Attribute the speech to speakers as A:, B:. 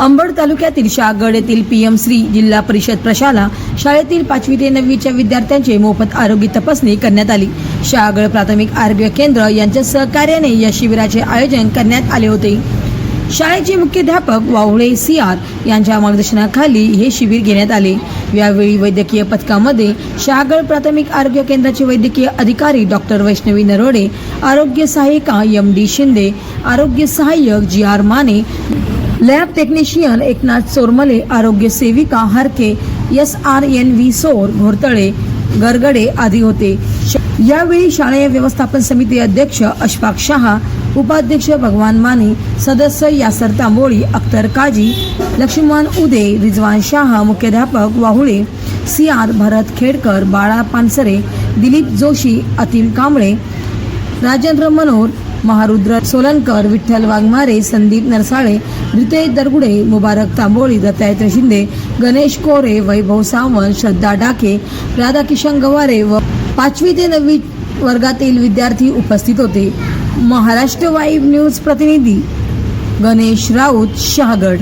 A: अंबड तालुक्यातील शहागड येथील पीएम श्री जिल्हा परिषद प्रशाला शाळेतील पाचवी ते नववीच्या विद्यार्थ्यांचे मोफत आरोग्य तपासणी करण्यात आली. शहागड प्राथमिक आरोग्य केंद्र यांच्या सहकार्याने या शिबिराचे आयोजन करण्यात आले होते. शाळेचे मुख्याध्यापक वावळे सी आर यांच्या मार्गदर्शनाखाली हे शिबिर घेण्यात आले. यावेळी वैद्यकीय पथकामध्ये शहागड प्राथमिक आरोग्य केंद्राचे वैद्यकीय अधिकारी डॉक्टर वैष्णवी नरोडे आरोग्य सहायिका एम डी शिंदे आरोग्य सहाय्यक G R Mane lab technician Eknath Chormale आरोग्य सेविका Harke S R N V Sor Ghortale Gargade आदी होते. श- यावेळी शालेय व्यवस्थापन समिती अध्यक्ष अशफाक शहा उपाध्यक्ष भगवान माने सदस्य यासर तांबोळी अख्तर काजी लक्ष्मण उदे रिजवान शाह मुख्याध्यापक वाहुळे सी आर भरत खेडकर बाळा पानसरे दिलीप जोशी अतिल कांबळे राजेंद्र मनोर महारुद्र सोलनकर विठ्ठल वाघमारे संदीप नरसाळे रितेश दरगुडे मुबारक तांबोळी दत्तात्रय शिंदे गणेश कोरे वैभव सावंत श्रद्धा डाके राधाकिशन गवारे व पाचवी ते नववी वर्गातील विद्यार्थी उपस्थित होते. महाराष्ट्र वाईब न्यूज प्रतिनिधी गणेश राऊत शहागड.